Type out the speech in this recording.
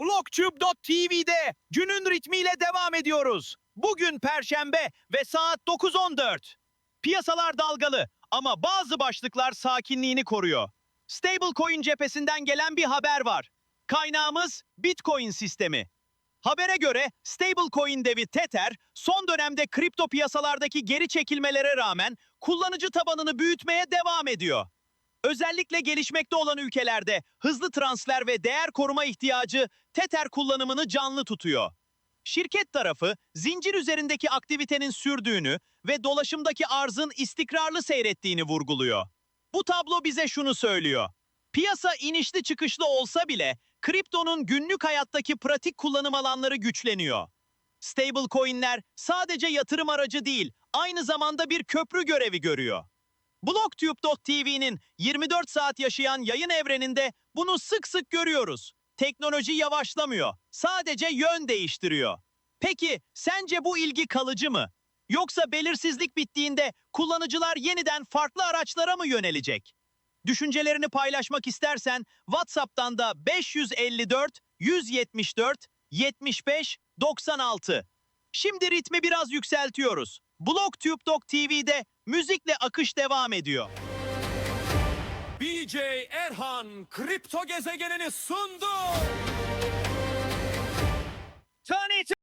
BlockTube.tv'de günün ritmiyle devam ediyoruz. Bugün Perşembe ve saat 9.14. Piyasalar dalgalı ama bazı başlıklar sakinliğini koruyor. Stablecoin cephesinden gelen bir haber var. Kaynağımız Bitcoin sistemi. Habere göre stablecoin devi Tether son dönemde kripto piyasalardaki geri çekilmelere rağmen kullanıcı tabanını büyütmeye devam ediyor. Özellikle gelişmekte olan ülkelerde hızlı transfer ve değer koruma ihtiyacı Tether kullanımını canlı tutuyor. Şirket tarafı zincir üzerindeki aktivitenin sürdüğünü ve dolaşımdaki arzın istikrarlı seyrettiğini vurguluyor. Bu tablo bize şunu söylüyor. Piyasa inişli çıkışlı olsa bile kriptonun günlük hayattaki pratik kullanım alanları güçleniyor. Stablecoin'ler sadece yatırım aracı değil, aynı zamanda bir köprü görevi görüyor. BlogTube.tv'nin 24 saat yaşayan yayın evreninde bunu sık sık görüyoruz. Teknoloji yavaşlamıyor, sadece yön değiştiriyor. Peki sence bu ilgi kalıcı mı? Yoksa belirsizlik bittiğinde kullanıcılar yeniden farklı araçlara mı yönelecek? Düşüncelerini paylaşmak istersen WhatsApp'tan da 554 174 75 96. Şimdi ritmi biraz yükseltiyoruz. BlogTube.tv'de müzikle akış devam ediyor. BJ Erhan kripto gezegenini sundu.